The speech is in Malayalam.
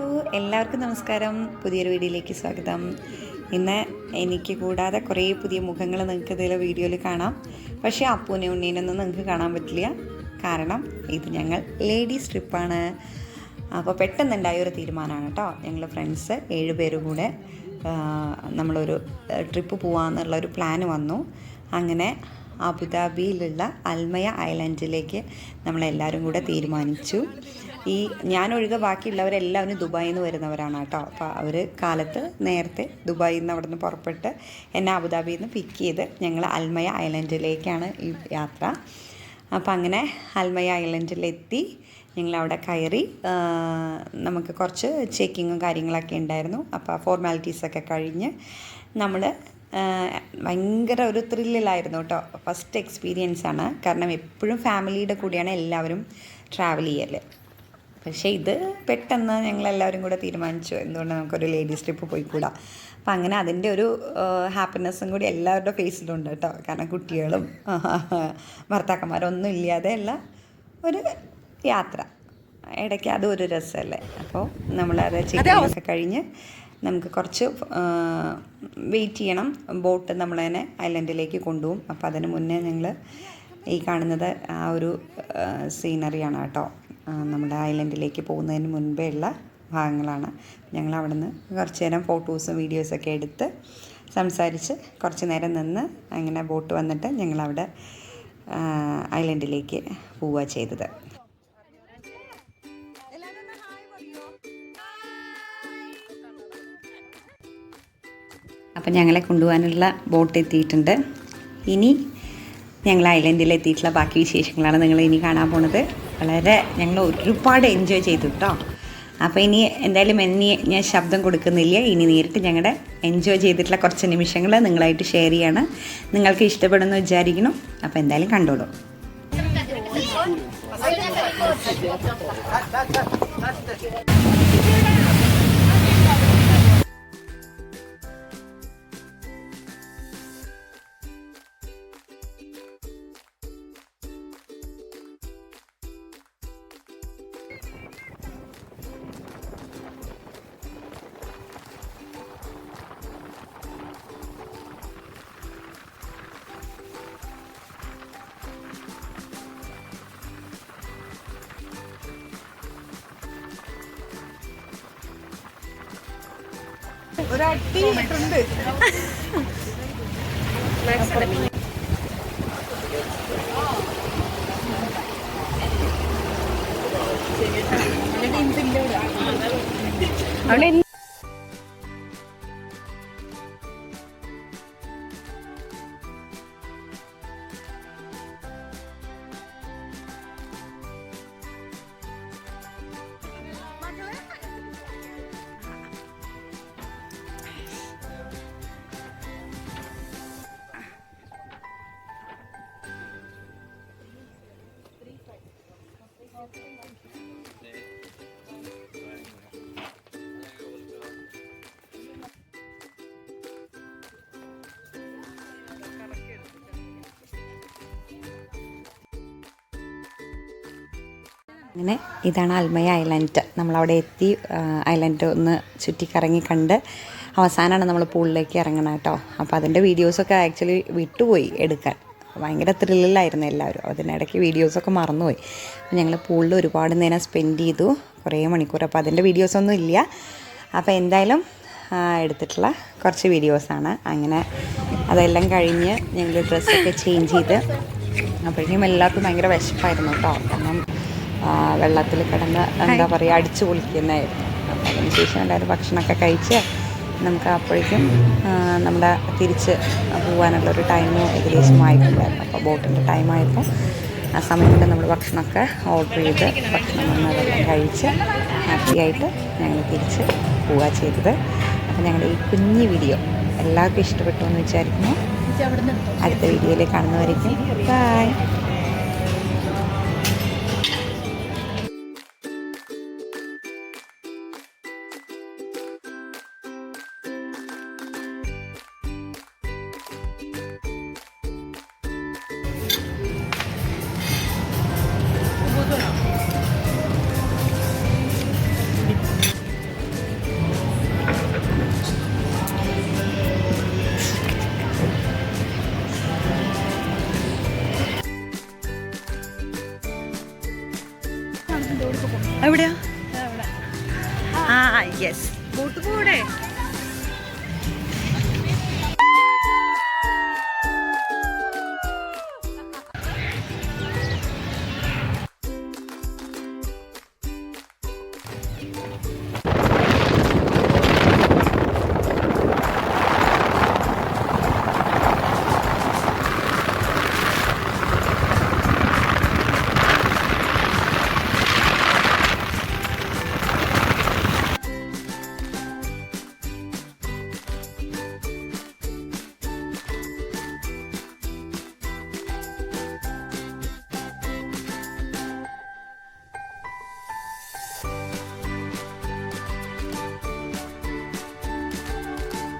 ഹലോ എല്ലാവർക്കും നമസ്കാരം. പുതിയൊരു വീഡിയോയിലേക്ക് സ്വാഗതം. ഇന്ന് എനിക്ക് കൂടാതെ കുറേ പുതിയ മുഖങ്ങൾ നിങ്ങൾക്ക് ഇതിലെ വീഡിയോയിൽ കാണാം. പക്ഷേ അപ്പൂനെ ഉണ്ണീനൊന്നും നിങ്ങൾക്ക് കാണാൻ പറ്റില്ല. കാരണം ഇത് ഞങ്ങൾ ലേഡീസ് ട്രിപ്പാണ്. അപ്പോൾ പെട്ടെന്നുണ്ടായ ഒരു തീരുമാനമാണ് കേട്ടോ. ഞങ്ങൾ ഫ്രണ്ട്സ് ഏഴ് പേരും കൂടെ നമ്മളൊരു ട്രിപ്പ് പോകാമെന്നുള്ള ഒരു പ്ലാൻ വന്നു. അങ്ങനെ അബുദാബിയിലുള്ള അൽമയ ഐലൻഡിലേക്ക് നമ്മളെല്ലാവരും കൂടെ തീരുമാനിച്ചു. ഈ ഞാനൊഴികെ ബാക്കിയുള്ളവരെല്ലാവരും ദുബായിൽ നിന്ന് വരുന്നവരാണ് കേട്ടോ. അപ്പോൾ അവർ കാലത്ത് നേരത്തെ ദുബായിൽ നിന്ന് അവിടെ നിന്ന് പുറപ്പെട്ട് എന്നെ അബുദാബിയിൽ നിന്ന് പിക്ക് ചെയ്ത് ഞങ്ങൾ അൽമയ ഐലൻഡിലേക്കാണ് ഈ യാത്ര. അപ്പോൾ അങ്ങനെ അൽമയ ഐലൻഡിലെത്തി. ഞങ്ങളവിടെ കയറി നമുക്ക് കുറച്ച് ചെക്കിങ്ങും കാര്യങ്ങളൊക്കെ ഉണ്ടായിരുന്നു. അപ്പോൾ ഫോർമാലിറ്റീസൊക്കെ കഴിഞ്ഞ് നമ്മൾ ഭയങ്കര ഒരു ത്രില്ലിലായിരുന്നു കേട്ടോ. ഫസ്റ്റ് എക്സ്പീരിയൻസ് ആണ്. കാരണം എപ്പോഴും ഫാമിലിയുടെ കൂടെയാണ് എല്ലാവരും ട്രാവൽ ചെയ്യൽ പക്ഷേ ഇത് പെട്ടെന്ന് ഞങ്ങളെല്ലാവരും കൂടെ തീരുമാനിച്ചു. എന്തുകൊണ്ട് നമുക്കൊരു ലേഡീസ് ട്രിപ്പ് പോയിക്കൂടാ? അപ്പം അങ്ങനെ അതിന്റെ ഒരു ഹാപ്പിനെസ്സും കൂടി എല്ലാവരുടെ ഫേസിലുണ്ട് കേട്ടോ. കാരണം കുട്ടികളും ഭർത്താക്കന്മാരൊന്നും ഇല്ലാതെ ഉള്ള ഒരു യാത്ര. ഇടയ്ക്ക് അതും ഒരു രസമല്ലേ? അപ്പോൾ നമ്മളത് ചെക്കിങ്ങൊക്കെ കഴിഞ്ഞ് നമുക്ക് കുറച്ച് വെയിറ്റ് ചെയ്യണം. ബോട്ട് നമ്മളതിനെ ഐലൻഡിലേക്ക് കൊണ്ടുപോകും. അപ്പോൾ അതിന് മുന്നേ ഞങ്ങൾ ഈ കാണുന്നത് ആ ഒരു സീനറിയാണ് കേട്ടോ. നമ്മുടെ ഐലൻഡിലേക്ക് പോകുന്നതിന് മുൻപേ ഉള്ള ഭാഗങ്ങളാണ്. ഞങ്ങൾ അവിടെ നിന്ന് കുറച്ച് നേരം ഫോട്ടോസും വീഡിയോസൊക്കെ എടുത്ത് സംസാരിച്ച് കുറച്ച് നേരം നിന്ന് അങ്ങനെ ബോട്ട് വന്നിട്ട് ഞങ്ങളവിടെ ഐലൻഡിലേക്ക് പോവുക ചെയ്തത്. അപ്പം ഞങ്ങളെ കൊണ്ടുപോകാനുള്ള ബോട്ട് എത്തിയിട്ടുണ്ട്. ഇനി ഞങ്ങൾ ഐലൻഡിൽ എത്തിയിട്ടുള്ള ബാക്കി വിശേഷങ്ങളാണ് നിങ്ങൾ ഇനി കാണാൻ പോണത്. വളരെ ഞങ്ങൾ ഒരുപാട് എൻജോയ് ചെയ്തു കേട്ടോ അപ്പോൾ ഇനി എന്തായാലും എന്നി ഞാൻ ശബ്ദം കൊടുക്കുന്നില്ല. ഇനി നേരിട്ട് ഞങ്ങളുടെ എൻജോയ് ചെയ്തിട്ടുള്ള കുറച്ച് നിമിഷങ്ങൾ നിങ്ങളായിട്ട് ഷെയർ ചെയ്യാണ്. നിങ്ങൾക്ക് ഇഷ്ടപ്പെടുമെന്ന് വിചാരിക്കണം അപ്പോൾ എന്തായാലും കണ്ടോളൂ. ഒരട്ടി ഇട്ടുണ്ട് അവിടെ അങ്ങനെ ഇതാണ് അൽമയ ഐലൻഡ്. നമ്മളവിടെ എത്തി ഐലൻഡ് ഒന്ന് ചുറ്റിക്കറങ്ങി കണ്ട് അവസാനമാണ് നമ്മൾ പൂളിലേക്ക് ഇറങ്ങണം കേട്ടോ. അപ്പോൾ അതിന്റെ വീഡിയോസൊക്കെ ആക്ച്വലി വിട്ടുപോയി എടുക്കാൻ. ഭയങ്കര ത്രില്ലിലായിരുന്നു എല്ലാവരും. അതിനിടയ്ക്ക് വീഡിയോസൊക്കെ മറന്നുപോയി. അപ്പോൾ ഞങ്ങൾ പൂളിൽ ഒരുപാട് നേരം സ്പെൻഡ് ചെയ്തു. കുറേ മണിക്കൂർ. അപ്പോൾ അതിന്റെ വീഡിയോസൊന്നും ഇല്ല. അപ്പോൾ എന്തായാലും എടുത്തിട്ടുള്ള കുറച്ച് വീഡിയോസാണ് അങ്ങനെ അതെല്ലാം കഴിഞ്ഞ് ഞങ്ങൾ ഡ്രസ്സൊക്കെ ചേഞ്ച് ചെയ്ത് അപ്പോഴേക്കും എല്ലാവർക്കും ഭയങ്കര വിശപ്പായിരുന്നു കേട്ടോ. കാരണം വെള്ളത്തിൽ കിടന്ന് എന്താ പറയുക അടിച്ചു പൊളിക്കുന്നതായിരുന്നു. അപ്പോൾ അതിന് ശേഷം എല്ലാവരും ഭക്ഷണമൊക്കെ കഴിച്ച് നമുക്ക് അപ്പോഴേക്കും നമ്മുടെ തിരിച്ച് പോകാനുള്ളൊരു ടൈം ഏകദേശം ആയിട്ടുണ്ടായിരുന്നു. അപ്പോൾ ബോട്ടിന്റെ ടൈമായപ്പോൾ ആ സമയം കൊണ്ട് നമ്മൾ ഭക്ഷണമൊക്കെ ഓർഡർ ചെയ്ത് ഭക്ഷണം വന്നതെല്ലാം കഴിച്ച് ഹാപ്പി ആയിട്ട് ഞങ്ങൾ തിരിച്ച് പോവുക ചെയ്തത്. അപ്പോൾ ഞങ്ങളുടെ ഈ കുഞ്ഞു വീഡിയോ എല്ലാവർക്കും ഇഷ്ടപ്പെട്ടു എന്ന് വിചാരിക്കുന്നു. അടുത്ത വീഡിയോയിൽ കാണുന്നവരേക്കും ബൈ എവിടെയാ? ആ യെസ് കൂട്ടുകൂടെ.